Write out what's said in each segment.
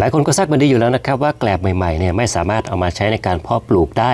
หลายคนก็ทราบมันดีอยู่แล้วนะครับว่าแกลบใหม่ๆเนี่ยไม่สามารถเอามาใช้ในการเพาะปลูกได้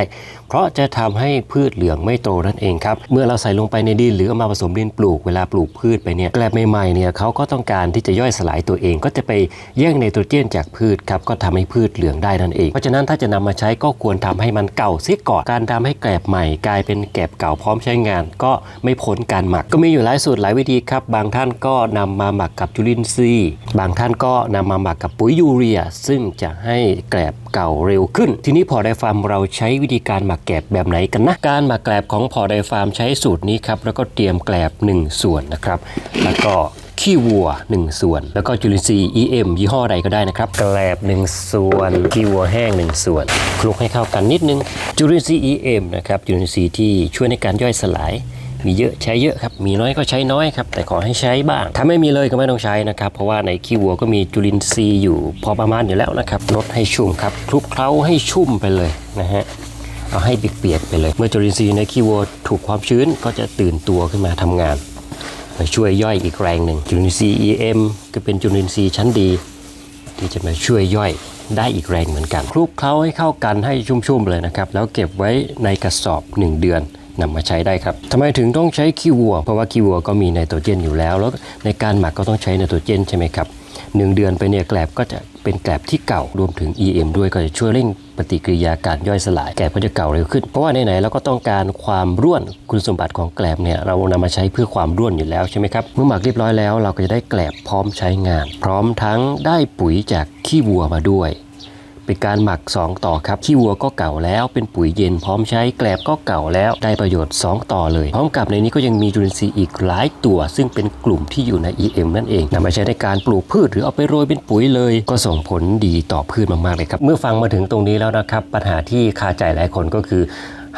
เพราะจะทำให้พืชเหลืองไม่โตนั่นเองครับ เมื่อเราใส่ลงไปในดินหรือเอามาผสมดินปลูกเวลาปลูกพืชไปเนี่ยแกลบใหม่ๆเนี่ยเขาก็ต้องการที่จะย่อยสลายตัวเอง ก็จะไปแย่งไนโตรเจนจากพืชครับก็ทำให้พืชเหลืองได้นั่นเอง เพราะฉะนั้นถ้าจะนำมาใช้ก็ควรทำให้มันเก่าเสียก่อนการทำให้แกลบใหม่ กลายเป็นแกลบเก่าพร้อมใช้งาน ก็ไม่พ้นการหมัก ก็มีอยู่หลายสูตรหลายวิธีครับ บางท่านก็นำมาหมักกับจุลินทรีย์ บางท่านก็นำมาหมักกับปุ๋ยยูเรีย ซึ่งจะให้แกลบเก่าเร็วขึ้น ทีนี้พอไดฟาร์มเราใช้วิธีการหมักแกลบแบบไหนกันนะ การหมักแกลบของพอไดฟาร์มใช้สูตรนี้ครับแล้วก็เตรียมแกลบ 1 ส่วนนะครับ แล้วก็ขี้วัว 1 ส่วน แล้วก็จุลินทรีย์ EM ยี่ห้อใดก็ได้นะครับ แกลบ 1 ส่วนขี้วัวแห้ง 1 ส่วน คลุกให้เข้ากันนิดนึง จุลินทรีย์ EM นะครับ จุลินทรีย์ที่ช่วยในการย่อยสลาย มีเยอะใช้เยอะครับ มีน้อยก็ใช้น้อยครับ แต่ขอให้ใช้บ้าง ถ้าไม่มีเลยก็ไม่ต้องใช้นะครับ เพราะว่าในขี้วัวก็มีจุลินทรีย์อยู่พอประมาณอยู่แล้วนะครับ ลดให้ชุ่มครับ คลุกเคล้าให้ชุ่มไปเลยนะฮะ เอาให้เปียกๆไปเลย เมื่อจุลินทรีย์ในขี้วัวถูกความชื้นก็จะตื่นตัวขึ้นมาทำงานมาช่วยย่อยอีกแรงหนึ่งจุลินทรีย์ EM ก็เป็นจุลินทรีย์ชั้นดี ที่จะมาช่วยย่อยได้อีกแรงเหมือนกัน คลุกเคล้าให้เข้ากันให้ชุ่มๆเลยนะครับ แล้วเก็บไว้ในกระสอบ 1 เดือนนำมาใช้ได้ครับทำไมถึงต้องใช้ขี้วัว เพราะว่าขี้วัวก็มีไนโตรเจนอยู่แล้ว แล้วในการหมักก็ต้องใช้ไนโตรเจนใช่ไหมครับ หนึ่งเดือนไปเนี่ยแกลบก็จะเป็นแกลบที่เก่ารวมถึง EM ด้วยก็จะช่วยเร่งปฏิกิริยาการย่อยสลายแกลบก็จะเก่าเร็วขึ้น เพราะว่าไหนๆเราก็ต้องการความร่วนคุณสมบัติของแกลบเนี่ยเรานำมาใช้เพื่อความร่วนอยู่แล้วใช่ไหมครับเมื่อหมักเรียบร้อยแล้วเราก็จะได้แกลบพร้อมใช้งาน พร้อมทั้งได้ปุ๋ยจากขี้วัวมาด้วย เป็นการหมัก 2 ต่อครับขี้วัวก็เก่าแล้วเป็นปุ๋ยเย็นพร้อมใช้แกลบก็เก่าแล้วได้ประโยชน์ 2 ต่อเลย พร้อมกับในนี้ก็ยังมีจุลินทรีย์อีกหลายตัว ซึ่งเป็นกลุ่มที่อยู่ใน EM นั่นเองนำมาใช้ในการปลูกพืชหรือเอาไปโรยเป็นปุ๋ยเลย ก็ส่งผลดีต่อพืชมากๆเลยครับ เมื่อฟังมาถึงตรงนี้แล้วนะครับ ปัญหาที่คาใจหลายคนก็คือ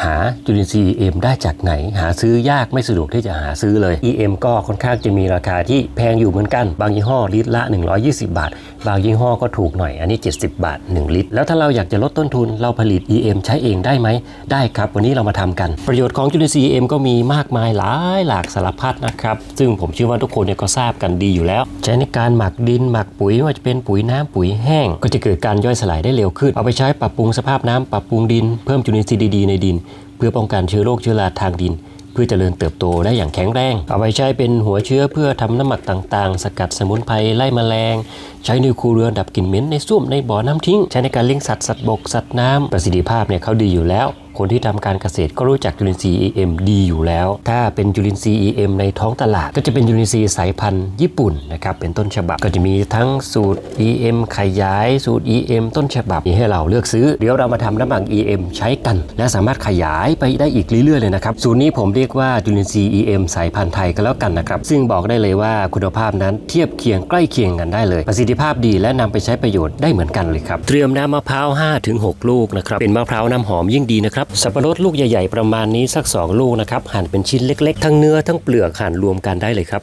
หาจุลินทรีย์ EM ได้จากไหน หาซื้อยากไม่สะดวกที่จะหาซื้อเลย EM ก็ค่อนข้างจะมีราคาที่แพงอยู่เหมือนกัน บางยี่ห้อลิตรละ 120 บาท บางยี่ห้อก็ถูกหน่อย อันนี้ 70 บาท 1 ลิตร แล้วถ้าเราอยากจะลดต้นทุนเราผลิต EM ใช้เองได้ไหม ได้ครับ วันนี้เรามาทำกัน ประโยชน์ของจุลินทรีย์ EM ก็มีมากมายหลายหลากสารพัดนะครับ ซึ่งผมเชื่อว่าทุกคนเนี่ยก็ทราบกันดีอยู่แล้ว ใช้ในการหมักดินหมักปุ๋ยไม่ว่าจะเป็นปุ๋ยน้ำปุ๋ยแห้ง ก็จะเกิดการย่อยสลายได้เร็วขึ้น เอาไปใช้ปรับปรุงสภาพน้ำปรับปรุงดินเพิ่มจุลินทรีย์ดีๆในดินเพื่อป้องกันเชื้อโรคเชื้อราทางดิน เพื่อเจริญเติบโตได้อย่างแข็งแรง เอาไปใช้เป็นหัวเชื้อเพื่อทำน้ำหมักต่างๆ สกัดสมุนไพรไล่แมลง ใช้นิวครูเรือนดับกลิ่นเหม็นในส้วมในบ่อน้ำทิ้ง ใช้ในการเลี้ยงสัตว์สัตว์บกสัตว์น้ำประสิทธิภาพเนี่ยเขาดีอยู่แล้ว คนที่ทำการเกษตรก็รู้จักจุลินทรีย์ EM ดีอยู่แล้ว ถ้าเป็นจุลินทรีย์ EM ในท้องตลาด ก็จะเป็นจุลินทรีย์สายพันธุ์ญี่ปุ่นนะครับเป็นต้นฉบับก็จะมีทั้งสูตร EM ขยายสูตร EM ต้นฉบับมีให้เราเลือกซื้อ เดี๋ยวเรามาทำน้ำหมัก EM ใช้กัน และสามารถขยายไปได้อีกเรื่อยๆเลยนะครับสูตรนี้ผมเรียกว่าจุลินทรีย์ EM สายพันธุ์ไทยก็แล้วกันนะครับซึ่งบอกได้เลยว่าคุณภาพนั้นเทียบเคียงใกล้เคียงกันได้เลย ประสิทธิภาพดีและนำไปใช้ประโยชน์ได้เหมือนกันเลยครับเตรียมน้ำมะพร้าว5-6 ลูกนะครับเป็นมะพร้าวน้ำหอมยิ่งดีนะครับสับปะรดลูกใหญ่ ๆ ประมาณนี้สัก 2 ลูกนะครับ หั่นเป็นชิ้นเล็ก ๆ ทั้งเนื้อทั้งเปลือกหั่นรวมกันได้เลยครับ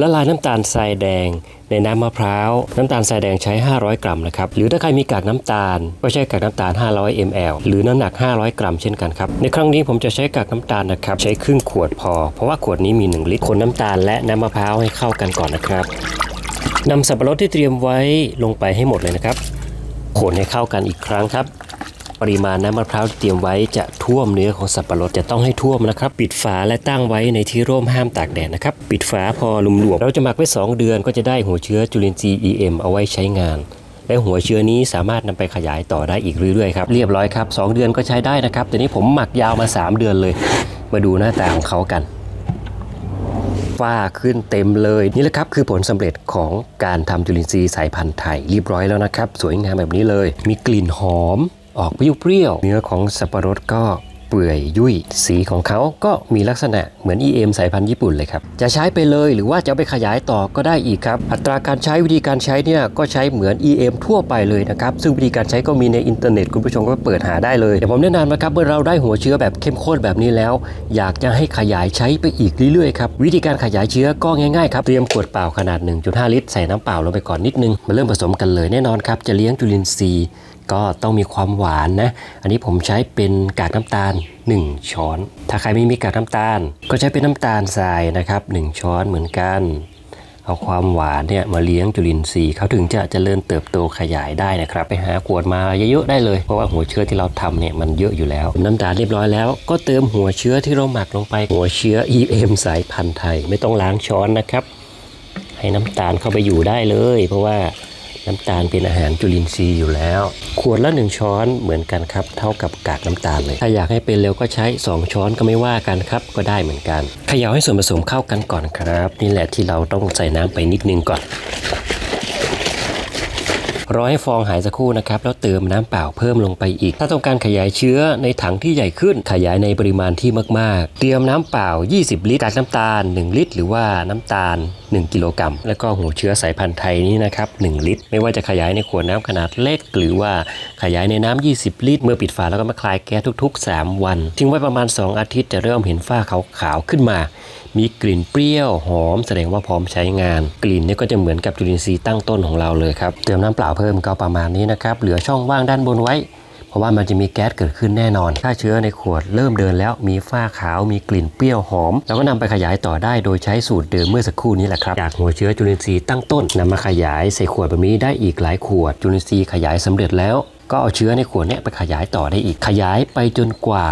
ละลายน้ำตาลทรายแดงในน้ำมะพร้าวน้ำตาลทรายแดงใช้ 500 กรัมนะครับหรือถ้าใครมีกากน้ำตาล ก็ใช้กากน้ำตาล 500 ml หรือน้ำหนัก 500 กรัมเช่นกันครับในครั้งนี้ผมจะใช้กากน้ำตาลนะครับใช้ครึ่งขวดพอ เพราะว่าขวดนี้มี 1 ลิตรคนน้ำตาลและน้ำมะพร้าวให้เข้ากันก่อนนะครับนำสับปะรดที่เตรียมไว้ลงไปให้หมดเลยนะครับคนให้เข้ากันอีกครั้งครับ ปริมาณน้ำมะพร้าวเตรียมไว้จะท่วมเนื้อของสับปะรดจะต้องให้ท่วมนะครับ ปิดฝาและตั้งไว้ในที่ร่มห้ามตากแดดนะครับ ปิดฝาพอหลุมหลวมเราจะหมักไว้ 2 เดือนก็จะได้หัวเชื้อจุลินทรีย์ EM เอาไว้ใช้งาน และหัวเชื้อนี้สามารถนำไปขยายต่อได้อีกเรื่อยๆครับเรียบร้อยครับ 2 เดือนก็ใช้ได้นะครับแต่นี้ผมหมักยาวมา 3 เดือนเลย มาดูหน้าตาของเขากันฝ้าขึ้นเต็มเลยนี่แหละครับคือผลสำเร็จของการทำจุลินทรีย์สายพันธุ์ไทยเรียบร้อยแล้วนะครับ สวยงามแบบนี้เลย มีกลิ่นหอม ออกเปรี้ยวๆเนื้อของสับปะรดก็เปื่อยยุ่ยสีของเขาก็มีลักษณะเหมือน EM สายพันธุ์ญี่ปุ่นเลยครับ จะใช้ไปเลยหรือว่าจะไปขยายต่อก็ได้อีกครับ อัตราการใช้วิธีการใช้เนี่ยก็ใช้เหมือน EM ทั่วไปเลยนะครับ ซึ่งวิธีการใช้ก็มีในอินเทอร์เน็ตคุณผู้ชมก็เปิดหาได้เลยแต่ผมแนะนำนะครับเมื่อเราได้หัวเชื้อแบบเข้มข้นแบบนี้แล้ว อยากจะให้ขยายใช้ไปอีกเรื่อยๆครับวิธีการขยายเชื้อก็ง่ายๆครับเตรียมขวดเปล่าขนาด 1.5 ลิตรใส่น้ำเปล่าลงไปก่อนนิดนึงมาเริ่มผสมกันเลยแน่นอนครับจะเลี้ยงจุลินทรีย์ ก็ต้องมีความหวานนะ อันนี้ผมใช้เป็นกากน้ำตาล 1 ช้อน ถ้าใครไม่มีกากน้ำตาล ก็ใช้เป็นน้ำตาลทรายนะครับ 1 ช้อนเหมือนกัน เอาความหวานเนี่ยมาเลี้ยงจุลินทรีย์เขาถึงจะเจริญเติบโตขยายได้นะครับ ไปหาขวดมาเยอะๆได้เลย เพราะว่าหัวเชื้อที่เราทำเนี่ยมันเยอะอยู่แล้ว น้ำตาลเรียบร้อยแล้ว ก็เติมหัวเชื้อที่เราหมักลงไป หัวเชื้อ EM สายพันธุ์ไทย ไม่ต้องล้างช้อนนะครับ ให้น้ำตาลเข้าไปอยู่ได้เลย เพราะว่า น้ำตาลเป็นอาหารจุลินทรีย์อยู่แล้ว ขวดละหนึ่งช้อนเหมือนกันครับ เท่ากับกากน้ำตาลเลย ถ้าอยากให้เป็นเร็วก็ใช้ 2 ช้อนก็ไม่ว่ากันครับ ก็ได้เหมือนกันเขย่าให้ส่วนผสมเข้ากันก่อนครับ นี่แหละที่เราต้องใส่น้ำไปนิดนึงก่อนรอให้ฟองหายสักครู่นะครับ แล้วเติมน้ำเปล่าเพิ่มลงไปอีก ถ้าต้องการขยายเชื้อในถังที่ใหญ่ขึ้นขยายในปริมาณที่มาก ๆ เตรียมน้ำเปล่า 20 ลิตรกากน้ำตาล 1 ลิตร หรือว่าน้ำตาล 1 กิโลกรัม แล้วก็หัวเชื้อสายพันธุ์ไทยนี้นะครับ 1 ลิตร ไม่ว่าจะขยายในขวดน้ำขนาดเล็ก หรือว่าขยายในน้ำ20 ลิตร เมื่อปิดฝาแล้วก็มาคลายแก๊สทุก ๆ 3 วัน ทิ้งไว้ประมาณ 2 อาทิตย์จะเริ่มเห็นฝ้าขาวๆขึ้นมา มีกลิ่นเปรี้ยวหอมแสดงว่าพร้อมใช้งาน กลิ่นนี่ก็จะเหมือนกับจุลินทรีย์ตั้งต้นของเราเลยครับเติมน้ำเปล่าเพิ่มก็ประมาณนี้นะครับเหลือช่องว่างด้านบนไว้ เพราะว่ามันจะมีแก๊สเกิดขึ้นแน่นอน ถ้าเชื้อในขวดเริ่มเดินแล้วมีฝ้าขาวมีกลิ่นเปรี้ยวหอมเราก็นำไปขยายต่อได้โดยใช้สูตรเดิมเมื่อสักครู่นี้แหละครับจากหัวเชื้อจุลินทรีย์ตั้งต้นนำมาขยายใส่ขวดแบบนี้ได้อีกหลายขวดจุลินทรีย์ขยายสำเร็จแล้ว ก็เอาเชื้อในขวดนี้ไปขยายต่อได้อีกขยายไปจนกว่า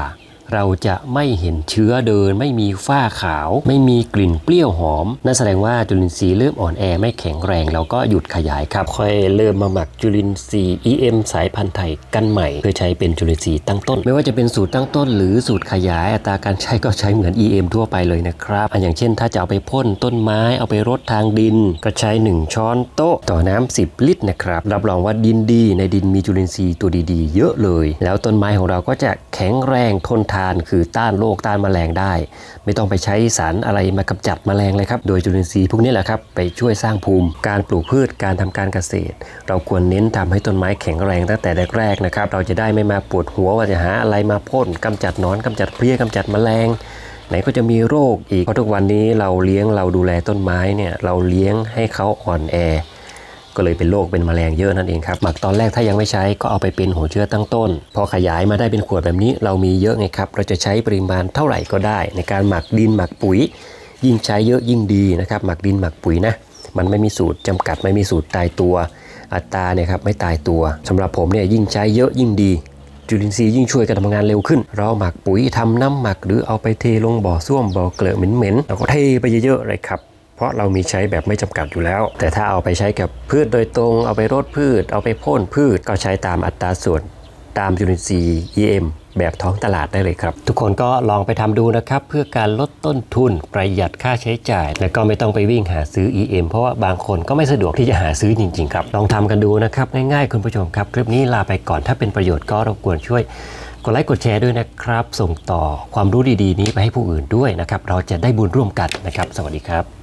เราจะไม่เห็นเชื้อเดิน ไม่มีฝ้าขาว ไม่มีกลิ่นเปรี้ยวหอมนั่นแสดงว่าจุลินทรีย์เริ่มอ่อนแอไม่แข็งแรงเราก็หยุดขยายครับ ค่อยเริ่มมาหมักจุลินทรีย์ EM สายพันธุ์ไทยกันใหม่เพื่อใช้เป็นจุลินทรีย์ตั้งต้น ไม่ว่าจะเป็นสูตรตั้งต้น หรือสูตรขยายอัตราการใช้ก็ใช้เหมือน EM ทั่วไปเลยนะครับอะอย่างเช่น ถ้าจะเอาไปพ่นต้นไม้เอาไปรดทางดิน ก็ใช้ 1 ช้อนโต๊ะต่อน้ำ10 ลิตรนะครับรับรองว่าดินดีในดินมีจุลินทรีย์ตัวดีๆ เยอะเลย แล้วต้นไม้ของเราก็จะแข็งแรงทนทานคือต้านโรคต้านแมลงได้ ไม่ต้องไปใช้สารอะไรมากำจัดแมลงเลยครับ โดยจุลินทรีย์พวกนี้แหละครับไปช่วยสร้างภูมิ การปลูกพืชการทำการเกษตร เราควรเน้นทำให้ต้นไม้แข็งแรงตั้งแต่แรกๆนะครับเราจะได้ไม่มาปวดหัวว่าจะหาอะไรมาพ่นกำจัดนอนกำจัดเพลี้ยกำจัดแมลงไหนก็จะมีโรคอีกเพราะทุกวันนี้เราเลี้ยงเราดูแลต้นไม้เนี่ยเราเลี้ยงให้เขาอ่อนแอ ก็เลยเป็นโรคเป็นแมลงเยอะนั่นเองครับหมักตอนแรกถ้ายังไม่ใช้ก็เอาไปเป็นหัวเชื้อตั้งต้น พอขยายมาได้เป็นขวดแบบนี้เรามีเยอะไงครับเราจะใช้ปริมาณเท่าไหร่ก็ได้ ในการหมักดินหมักปุ๋ย ยิ่งใช้เยอะยิ่งดีนะครับหมักดินหมักปุ๋ยนะมันไม่มีสูตรจำกัดไม่มีสูตรตายตัว อัตราเนี่ยครับไม่ตายตัวสำหรับผมเนี่ยยิ่งใช้เยอะยิ่งดี จุลินทรีย์ยิ่งช่วยกันทำงานเร็วขึ้น เราหมักปุ๋ยทำน้ำหมักหรือเอาไปเทลงบ่อส้วมบ่อเกลือเหม็นๆเราก็เทไปเยอะๆเลยครับ เพราะเรามีใช้แบบไม่จำกัดอยู่แล้ว แต่ถ้าเอาไปใช้กับพืชโดยตรง เอาไปรดพืช เอาไปพ่นพืชก็ใช้ตามอัตราส่วนตามจุลินทรีย์ EM แบบท้องตลาดได้เลยครับ ทุกคนก็ลองไปทำดูนะครับ เพื่อการลดต้นทุนประหยัดค่าใช้จ่าย และก็ไม่ต้องไปวิ่งหาซื้อ EM เพราะว่าบางคนก็ไม่สะดวกที่จะหาซื้อจริงๆครับ ลองทำกันดูนะครับ ง่ายๆคุณผู้ชมครับ คลิปนี้ลาไปก่อนถ้าเป็นประโยชน์ก็รบกวนช่วยกดไลค์กดแชร์ด้วยนะครับ ส่งต่อความรู้ดีๆ นี้ไปให้ผู้อื่นด้วยนะครับเราจะได้บุญร่วมกันนะครับ สวัสดีครับ